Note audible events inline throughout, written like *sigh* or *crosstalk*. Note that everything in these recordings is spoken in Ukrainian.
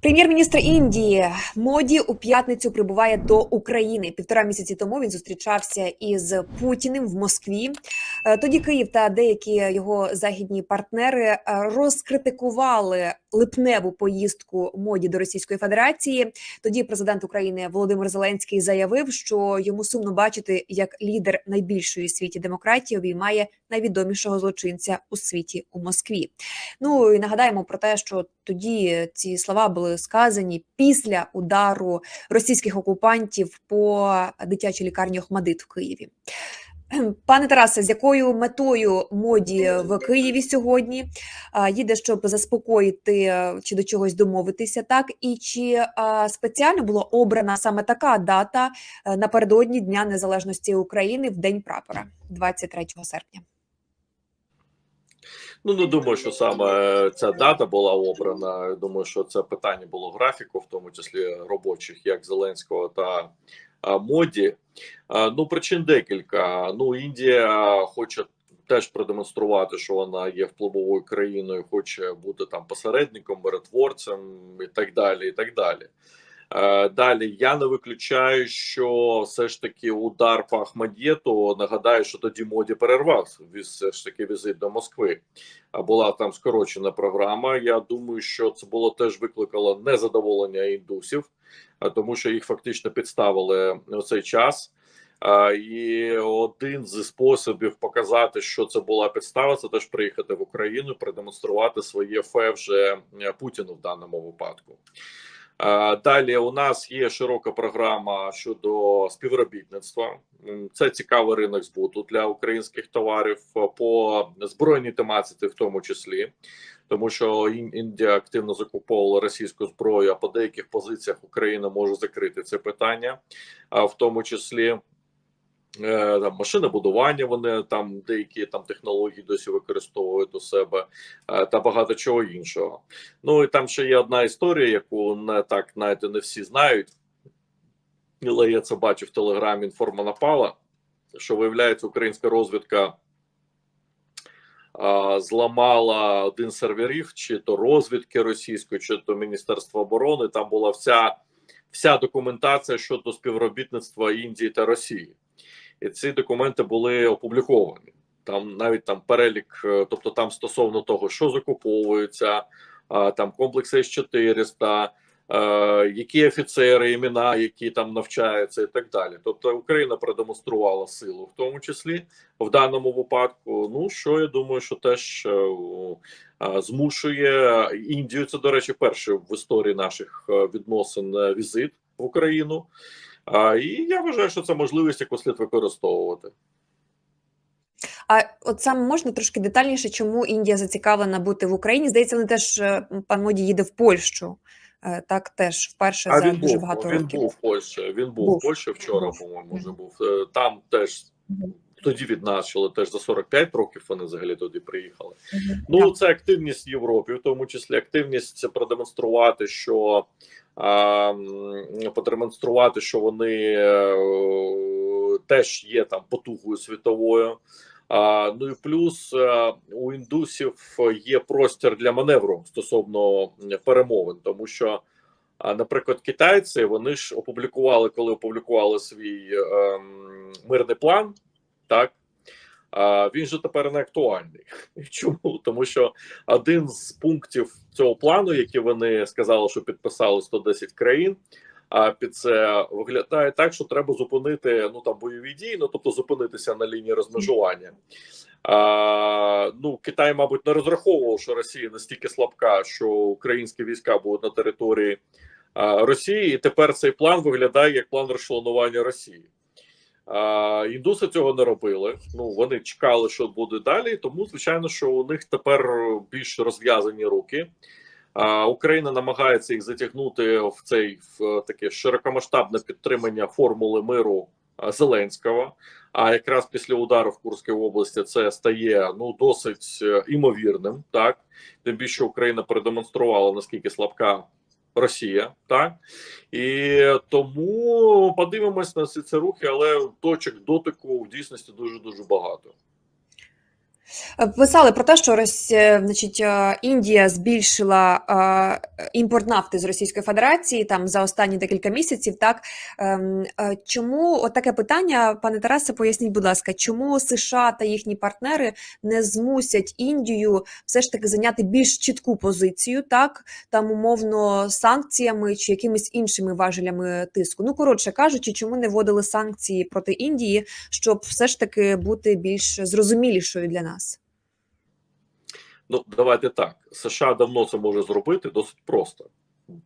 Прем'єр-міністр Індії Моді у п'ятницю прибуває до України. Півтора місяці тому він зустрічався із Путіним в Москві. Е, Тоді Київ та деякі його західні партнери е, розкритикували липневу поїздку моді до Російської Федерації. Тоді президент України Володимир Зеленський заявив, що йому сумно бачити, як лідер найбільшої у світі демократії обіймає найвідомішого злочинця у світі у Москві. Ну і нагадаємо про те, що тоді ці слова були сказані після удару російських окупантів по дитячій лікарні Охмадит в Києві. Пане Тарасе, з якою метою моді в Києві сьогодні їде, щоб заспокоїти е, чи до чогось домовитися, так і чи спеціально була обрана саме така дата е, напередодні Дня Незалежності України в День прапора, 23 серпня? Ну не думаю, що саме ця дата була обрана. Думаю, що це питання було графіку, в тому числі робочих, як Зеленського та моді. Ну причин декілька. Ну Індія хоче теж продемонструвати, що вона є впливовою країною, хоче бути там посередником, миротворцем і так далі. І так далі. Е, Далі я не виключаю, що все ж таки удар по Ахмадєту. Нагадаю, що тоді моді перервав все ж таки візит до Москви. А була там скорочена програма. Я думаю, що це було теж викликало незадоволення індусів, а тому що їх фактично підставили у цей час. І один з способів показати, що це була підстава, це теж приїхати в Україну, продемонструвати своє фе вже е, Путіну в даному випадку. Е, Далі у нас є широка програма щодо співробітництва. Це цікавий ринок збуту для українських товарів е, по збройній тематиці, в тому числі, тому що Індія активно закуповувала російську зброю. А по деяких позиціях Україна може закрити це питання, в тому числі. Е, Там машинобудування, вони там деякі там технології досі використовують у себе, е, та багато чого іншого. Ну і там ще є одна історія, яку не так знаєте, не всі знають. Але я це бачив в телеграмі інформа напала, що виявляється, українська розвідка а, зламала один серверів, чи то розвідки російської, чи то Міністерства оборони. Там була вся, вся документація щодо співробітництва Індії та Росії. І ці документи були опубліковані. Там навіть там перелік, е, тобто там стосовно того, що закуповується, там комплекс С-400, е, які офіцери, імена, які там навчаються, і так далі. Тобто Україна продемонструвала силу, в тому числі в даному випадку. Ну що я думаю, що теж е, змушує Індію. Це до речі, перший в історії наших відносин візит в Україну. А, і я вважаю, що це можливість, яку слід використовувати. А от саме можна трошки детальніше, чому Індія зацікавлена бути в Україні? Здається, вони теж е, пан Моді їде в Польщу. Е, Так, теж вперше А за він дуже був, багато він років. був в Польщі. Він був, Був. в Польщі вчора, по-моєму, вже був. Е, Там теж тоді відзначили теж за 45 років. Вони взагалі туди приїхали. Мгм. Ну, Так. це активність в Європі, в тому числі активність продемонструвати, що а, м, продемонструвати, що вони е, теж є там потугою світовою. А, ну і плюс е, у індусів є простір для маневру стосовно перемовин, тому що. А, наприклад, китайці вони ж опублікували, коли опублікували свій ем, мирний план, так а він же тепер не актуальний. *laughs* Чому? Тому що один з пунктів цього плану, які вони сказали, що підписали 110 країн. А під це виглядає так, що треба зупинити ну там бойові дії, ну тобто зупинитися на лінії розмежування. А, ну Китай, мабуть, не розраховував, що Росія настільки слабка, що українські війська будуть на території а, Росії, і тепер цей план виглядає як план розчленування Росії. Індуси цього не робили. Ну вони чекали, що буде далі. Тому звичайно, що у них тепер більш розв'язані руки. Україна намагається їх затягнути в цей в таке широкомасштабне підтримання формули миру Зеленського. А якраз після удару в Курській області це стає ну досить е, імовірним, так тим більше Україна продемонструвала наскільки слабка Росія, так і тому подивимось на всі ці рухи, але точок дотику в дійсності дуже дуже багато. Е, Писали про те, що Рос... е, значить, е, Індія збільшила імпорт нафти з Російської Федерації там за останні декілька місяців. Так Ем, чому от таке питання, пане Тарасе, поясніть, будь ласка, чому США та їхні партнери не змусять Індію все ж таки зайняти більш чітку позицію, так там умовно санкціями чи якимись іншими важелями тиску? Ну коротше кажучи, чому не вводили санкції проти Індії, щоб все ж таки бути більш зрозумілішою для нас? Ну, давайте так. США давно це може зробити досить просто.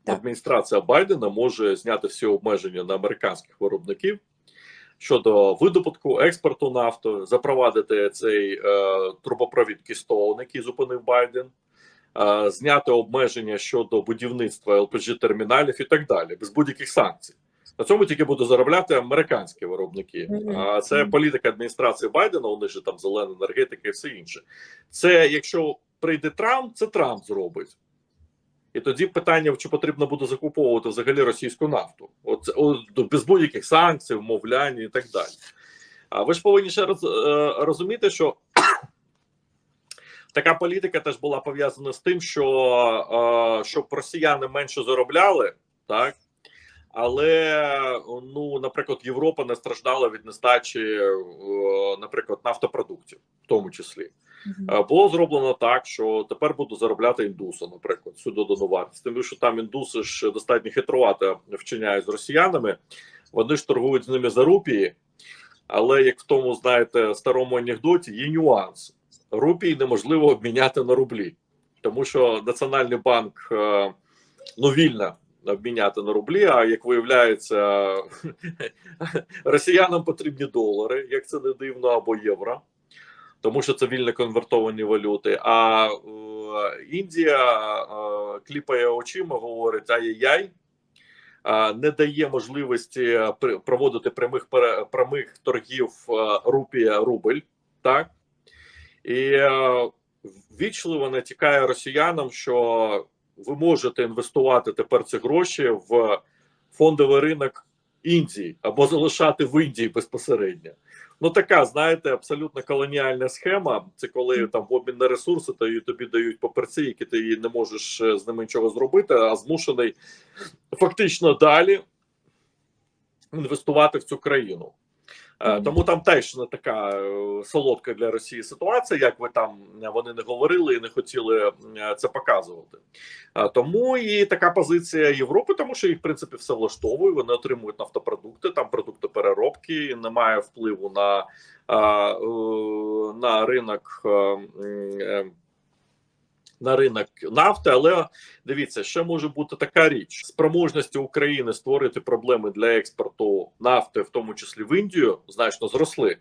Так. Адміністрація Байдена може зняти всі обмеження на американських виробників щодо видобутку, експорту нафти, запровадити цей е, трубопровід Keystone, який зупинив Байден, е, зняти обмеження щодо будівництва lpg терміналів і так далі, без будь-яких санкцій. На цьому тільки будуть заробляти американські виробники. А це політика адміністрації Байдена. Вони ж там зелена енергетика і все інше. Це якщо прийде Трамп, це Трамп зробить. І тоді питання, чи потрібно буде закуповувати взагалі російську нафту, от, от без будь-яких санкцій, вмовлянь і так далі. А ви ж повинні ще роз, е, розуміти, що така політика теж була пов'язана з тим, що е, щоб росіяни менше заробляли, так. Але ну, наприклад, Європа не страждала від нестачі, е, наприклад, нафтопродуктів, в тому числі. Е, Було зроблено так, що тепер буду заробляти індуси, наприклад, всю додану вартість. Тому що там індуси ж достатньо хитрувато вчиняють з росіянами. Вони ж торгують з ними за рупії, але як в тому, знаєте, старому анекдоті, є нюанс: рупії неможливо обміняти на рублі, тому що Національний банк е, ну вільно обміняти на рублі. А як виявляється, *laughs* росіянам потрібні долари, як це не дивно, або євро тому що це вільно конвертовані валюти. А е, Індія е, кліпає очима, говорить: ай-яй-яй, не дає можливості проводити прямих прямих торгів е, рупія рубль, так і е, вічливо натякає росіянам, що ви можете інвестувати тепер ці гроші в фондовий ринок Індії або залишати в Індії безпосередньо. Ну, така, знаєте, абсолютно колоніальна схема. Це коли там в обмін на ресурси, то тобі дають паперці, які ти не можеш е, з ними нічого зробити, а змушений фактично далі інвестувати в цю країну. Е. Тому там теж не така е, солодка для Росії ситуація, як ви там е, вони не говорили і не хотіли це показувати. Тому і така позиція Європи, тому що їх в принципі все влаштовує. Вони отримують нафтопродукти, там продукти переробки, немає впливу на, на ринок. На ринок нафти, але дивіться, ще може бути така річ: спроможності України створити проблеми для експорту нафти, в тому числі в Індію, значно зросли.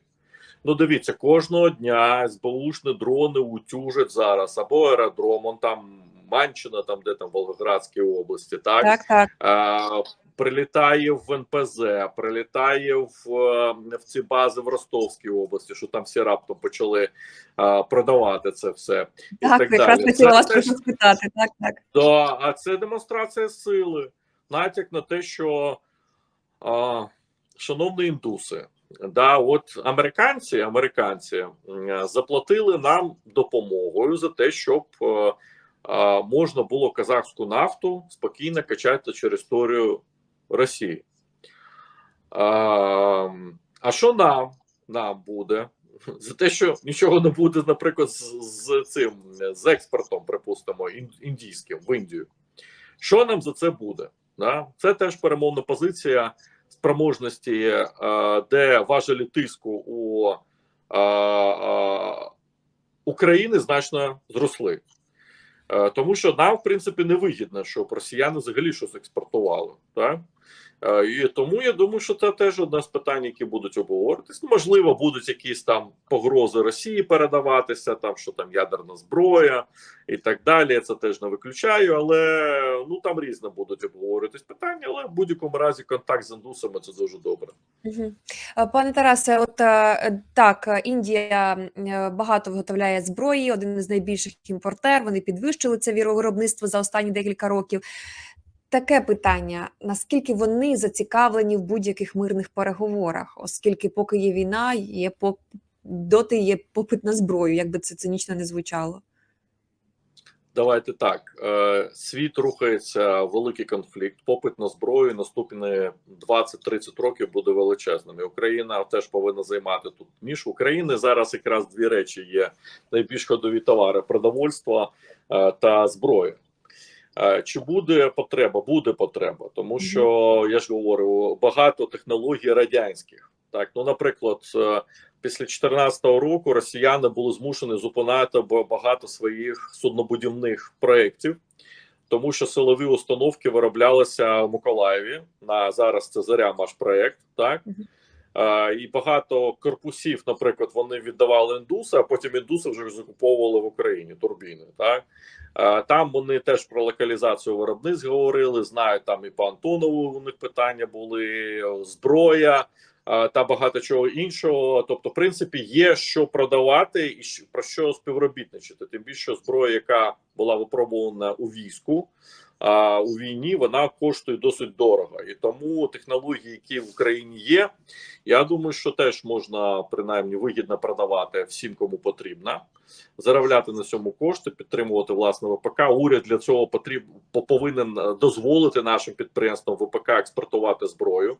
Ну, дивіться, кожного дня СБУшні дрони утюжать зараз або аеродром, он там Манчина, там де там Волгоградській області, так, Так, так. а, прилітає в НПЗ, прилітає в, е, в ці бази в Ростовській області, що там всі раптом почали а, продавати це все. І Так, так якраз хотіла вас теж- спитати. Так, так. Да, а це демонстрація сили. Натяк на те, що а, шановні індуси, да, от американці, американці заплатили нам допомогою за те, щоб е, можна було казахську нафту спокійно качати через історію Росії. А, що нам? Нам буде? *laughs* За те, що нічого не буде, наприклад, з, з цим з експортом, припустимо, індійським в Індію. Що нам за це буде? Да? Це теж перемовна позиція спроможності, е, де важелі тиску у України значно зросли. Е, Тому що нам, в принципі, не вигідно, щоб росіяни взагалі щось експортували. Так? Е, І тому я думаю, що це теж одне з питань, які будуть обговорюватись. Ну, Можливо, будуть якісь там погрози Росії передаватися, там що там ядерна зброя і так далі. Я Це теж не виключаю, але ну там різно будуть обговорюватись питання. Але в будь-якому разі контакт з індусами це дуже добре. Е, Пане Тарасе, от е, так, Індія багато виготовляє зброї, один із найбільших імпортер. Вони підвищили це виробництво за останні декілька років. Таке питання: наскільки вони зацікавлені в будь-яких мирних переговорах, оскільки поки є війна, є по доти є попит на зброю, як би це цинічно не звучало. Давайте так. Е, Світ рухається великий конфлікт. Попит на зброю наступні 20-30 років буде величезним. І Україна теж повинна займати тут ніж. України зараз якраз дві речі є найбільш ходові товари: продовольство е, та зброя. Е, Чи буде потреба? Буде потреба, тому що я ж говорю, багато технологій радянських. Так, ну, наприклад, е, після 2014 року росіяни були змушені зупиняти бо- багато своїх суднобудівних проєктів, тому що силові установки вироблялися в Миколаєві. На зараз це Зарямаш проєкт, так. Е, і багато корпусів, наприклад, вони віддавали індуси, а потім індуси вже закуповували в Україні турбіни. Так там вони теж про локалізацію виробництв говорили. Знають там і по Антонову у них питання були е, зброя е, та багато чого іншого. Тобто, в принципі, є що продавати і про що співробітничати. Тим більше зброя, яка була випробувана у війську. А у війні вона коштує досить дорого, і тому технології, які в Україні є, я думаю, що теж можна принаймні вигідно продавати всім, кому потрібно, заробляти на цьому кошти, підтримувати власне ВПК. Уряд для цього потріб повинен дозволити нашим підприємствам ВПК експортувати зброю.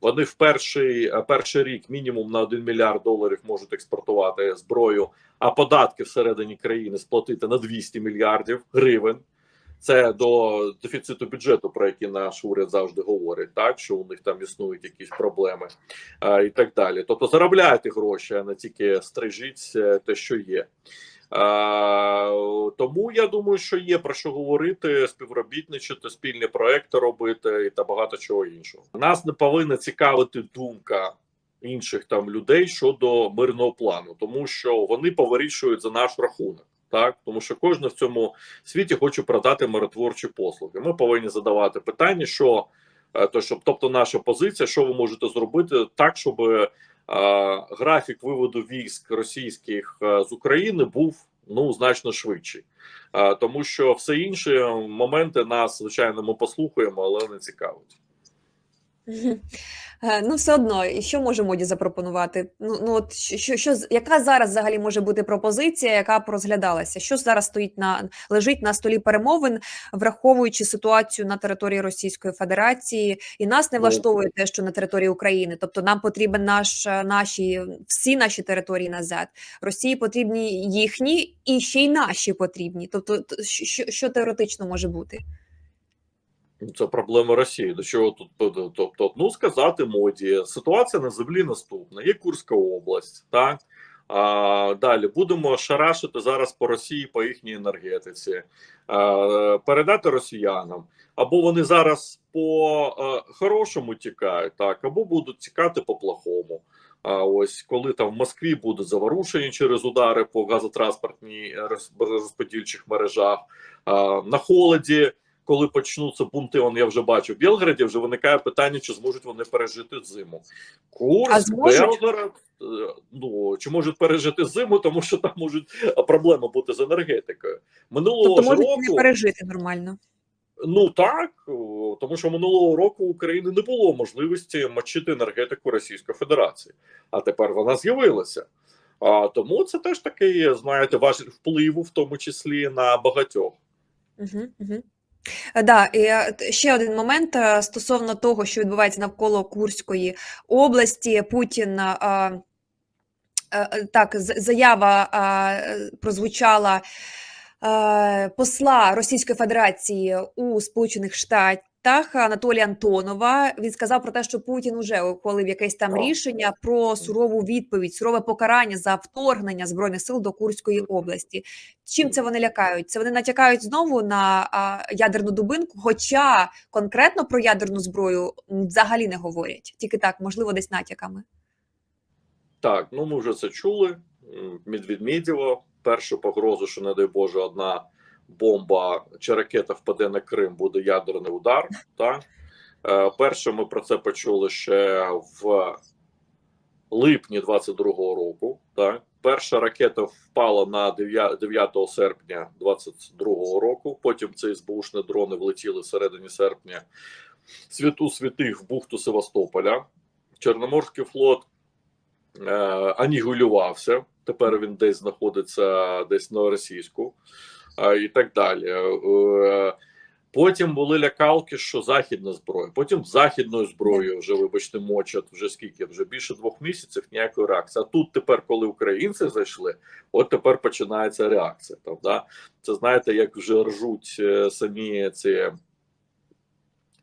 Вони в перший перший рік мінімум на 1 мільярд доларів можуть експортувати зброю, а податки всередині країни сплатити на 200 мільярдів гривень. Це до дефіциту бюджету, про який наш уряд завжди говорить, так що у них там існують якісь проблеми а, і так далі. Тобто заробляйте гроші, а не тільки стрижіть е, те, що є. А, тому я думаю, що є про що говорити, співробітничати, спільні проекти робити і та багато чого іншого. Нас не повинна цікавити думка інших там людей щодо мирного плану, тому що вони повирішують за наш рахунок. Так, тому що кожен в цьому світі хоче продати миротворчі послуги. Ми повинні задавати питання, що е, то, щоб, тобто, наша позиція, що ви можете зробити так, щоб е, графік виводу військ російських е, з України був ну значно швидший, Е, тому що все інші моменти нас звичайно ми послухаємо, але не цікавить. Е, Ну, все одно, і що може моді запропонувати? Ну, ну от що, що, яка зараз взагалі може бути пропозиція, яка б розглядалася? Що зараз стоїть на лежить на столі перемовин, враховуючи ситуацію на території Російської Федерації, і нас не Ну. влаштовує те, що на території України. Тобто нам потрібен наш е, наші всі наші території назад. Росії потрібні їхні, і ще й наші потрібні. Тобто, що, що теоретично може бути? Це проблема Росії. До чого тут тобто, ну сказати моді, ситуація на землі наступна. Є Курська область, так а, далі будемо шарашити зараз по Росії по їхній енергетиці, а, передати росіянам. Або вони зараз по е, хорошому тікають, так або будуть тікати по плохому. А ось коли там в Москві будуть заворушені через удари по газотранспортній е, розподільчих мережах, а, на холоді коли почнуться бунти, он я вже бачу в Білграді, вже виникає питання, чи зможуть вони пережити зиму. Курс? Белгород, е, ну чи можуть пережити зиму, тому що там можуть проблеми бути з енергетикою. Минулого Тобто можуть року, не пережити нормально. ну так, тому що минулого року України не було можливості мочити енергетику Російської Федерації, а тепер вона з'явилася. А тому це теж такий, знаєте, важіль впливу, в тому числі на багатьох. Угу, угу. Да, і е, ще один момент е, стосовно того, що відбувається навколо Курської області. Путін е, е, е, так, заява е, прозвучала е, посла Російської Федерації у Сполучених Штатах. Анатолія Антонова він сказав про те, що Путін уже ухвалив якесь там рішення про сурову відповідь, сурове покарання за вторгнення збройних сил до Курської області. Чим це вони лякають? Це вони натякають знову на а, ядерну дубинку, хоча конкретно про ядерну зброю взагалі не говорять. Тільки так, можливо, десь натяками. Так, ну ми вже це чули. Від Медведєва першу погрозу, що не дай Боже, одна бомба чи ракета впаде на Крим, буде ядерний удар. Так? Е, перше, ми про це почули ще в липні 22-го року. Так? Перша ракета впала на 9 9 серпня 22-го року. Потім ці СБУшні дрони влетіли всередині серпня святу святих в бухту Севастополя. Чорноморський флот е, анігулювався. Тепер він десь знаходиться десь на російську і так далі. Е, Потім були лякалки, що західна зброя. Потім західною зброєю вже, вибачте, мочать вже скільки, вже більше двох місяців ніякої реакції. А тут тепер, коли українці зайшли, от тепер починається реакція. Правда? Це знаєте, як вже ржуть е, самі ці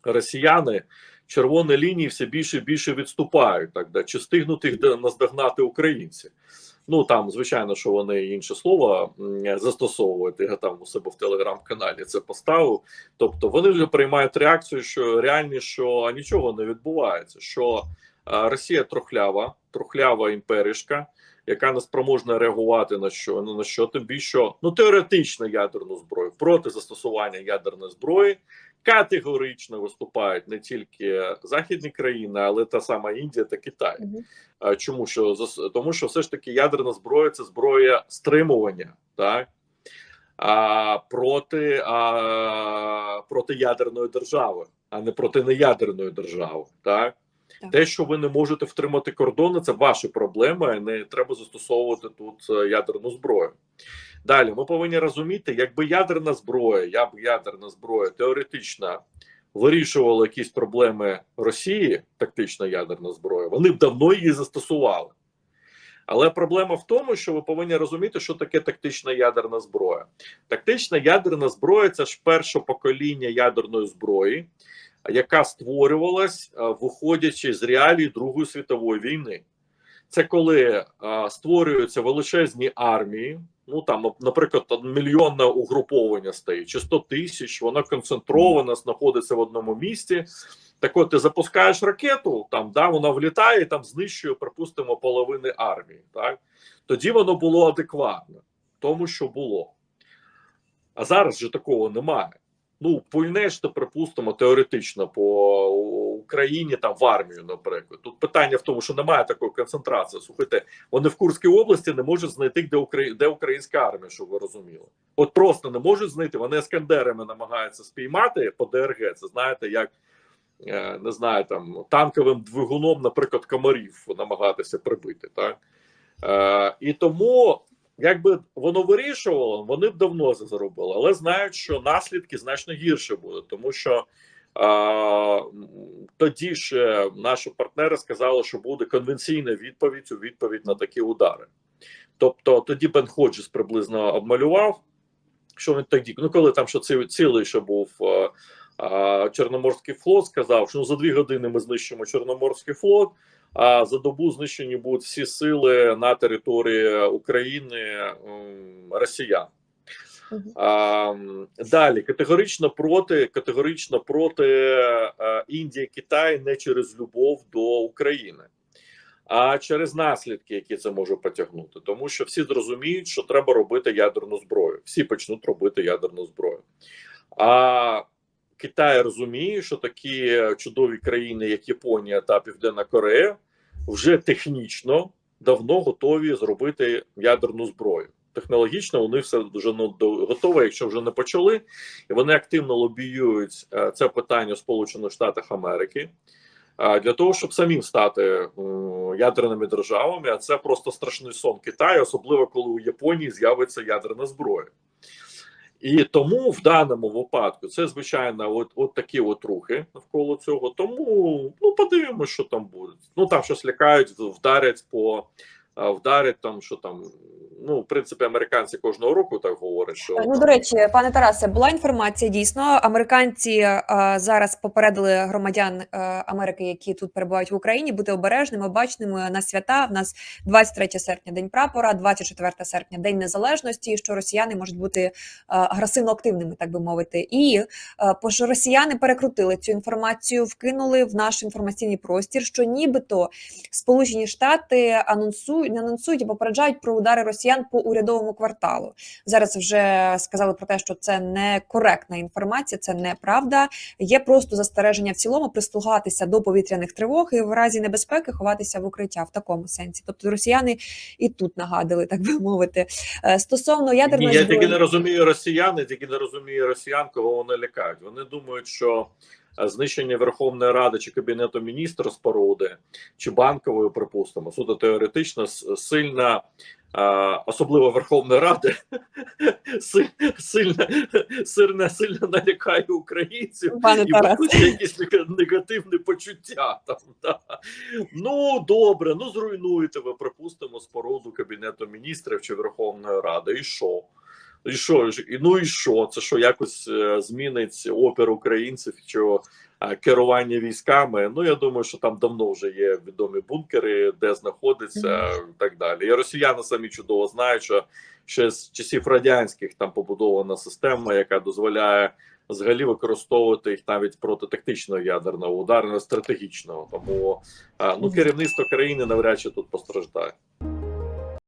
росіяни. Червоні лінії все більше і більше відступають. Так да? чи стигнуть їх наздогнати українці? Ну там, звичайно, що вони інше слово м, застосовують. Я там у себе в телеграм-каналі це поставив. Тобто вони вже приймають реакцію, що реальні, що нічого не відбувається. Що Росія трохлява, трохлява імперішка, яка не спроможна реагувати на що ну, на що тим більше ну теоретично ядерну зброю проти застосування ядерної зброї категорично виступають не тільки західні країни, але та сама Індія та Китай. А Чому що тому, що все ж таки ядерна зброя це зброя стримування, так а проти, а, проти ядерної держави, а не проти неядерної держави. Так? Так. те, що ви не можете втримати кордони, це ваші проблеми. Не треба застосовувати тут е, ядерну зброю. Далі ми повинні розуміти, якби ядерна зброя, я ядерна зброя теоретично вирішувала якісь проблеми Росії, тактична ядерна зброя, вони б давно її застосували. Але проблема в тому, що ви повинні розуміти, що таке тактична ядерна зброя. Тактична ядерна зброя це ж перше покоління ядерної зброї, яка створювалась, е, виходячи з реалій Другої світової війни. Це коли е, створюються величезні армії. Ну там, наприклад, мільйонне угруповання стоїть, чи 100 тисяч, воно концентровано, знаходиться в одному місці. Так от ти запускаєш ракету, там да, вона влітає, і там знищує, припустимо, половини армії. Так? Тоді воно було адекватно, тому що було. А зараз же такого немає. Ну, пульнеш ти, припустимо, теоретично по Україні там в армію, наприклад. Тут питання в тому, що немає такої концентрації. Слухайте, вони в Курській області не можуть знайти, де, Украї... де українська армія, щоб ви розуміли. От просто не можуть знайти. Вони ескандерами намагаються спіймати по ДРГ. Це знаєте, як е, не знаю, там танковим двигуном, наприклад, комарів намагатися прибити. Так? Е, і тому. Якби воно вирішувало, вони б давно це зробили, але знають, що наслідки значно гірше будуть, тому що тоді ж наші партнери сказали, що буде конвенційна відповідь у відповідь на такі удари. Тобто тоді Бен Ходжес приблизно обмалював, що він тоді, ну коли там що ці- цілий ще був а, Чорноморський флот, сказав, що ну, за дві години ми знищимо Чорноморський флот. А за добу знищені будуть всі сили на території України росіян. А, далі категорично проти, категорично проти е, Індія, Китай не через любов до України, а через наслідки, які це може потягнути. Тому що всі зрозуміють, що треба робити ядерну зброю. Всі почнуть робити ядерну зброю. А Китай розуміє, що такі чудові країни, як Японія та Південна Корея, вже технічно давно готові зробити ядерну зброю. Технологічно вони все вже ну, готове, якщо вже не почали, і вони активно лобіюють е, це питання в Сполучених Штатах Америки е, для того, щоб самим стати ядерними державами. А це просто страшний сон Китаю, особливо коли у Японії з'явиться ядерна зброя. І тому в даному випадку це звичайно, от, от такі от рухи навколо цього. Тому ну подивимося, що там буде. Ну там щось лякають, вдарять по а, вдарять там, що там. Ну, в принципі, американці кожного року так говорять, що Ну, до речі, пане Тарасе, була інформація дійсно. Американці е, зараз попередили громадян е, Америки, які тут перебувають в Україні, бути обережними, обачними на свята. В нас 23 серпня, день прапора, 24 серпня, день незалежності. Що росіяни можуть бути е, агресивно активними, так би мовити, і е, що росіяни перекрутили цю інформацію, вкинули в наш інформаційний простір, що нібито Сполучені Штати анонсують, не анонсують і попереджають про удари росіян по урядовому кварталу. Зараз вже сказали про те, що це некоректна інформація, це неправда. Є просто застереження в цілому прислугатися до повітряних тривог і в разі небезпеки ховатися в укриття в такому сенсі. Тобто росіяни і тут нагадали, так би мовити. Е, Стосовно ядерної я зброї, тільки не розумію росіян, я тільки не розумію росіян, кого вони лякають. Вони думають, що знищення Верховної Ради чи Кабінету міністрів споруди, чи банкової, припустимо, суто теоретично сильна. е, Особливо Верховної Ради *laughs* си- сильно, сильно, сильно налякає українців Пане і будуть якісь нега- негативні почуття. Там, да. Ну добре, ну зруйнуєте ви, припустимо, споруду Кабінету міністрів чи Верховної Ради. І що? І що? І, ну і що? Це що якось е, змінить опір українців чи е, керування військами? Ну я думаю, що там давно вже є відомі бункери, де знаходиться і так далі. І росіяни самі чудово знають, що ще з часів радянських там побудована система, яка дозволяє взагалі використовувати їх навіть проти тактичного ядерного удару, стратегічного. Тому е, ну керівництво країни навряд чи тут постраждає.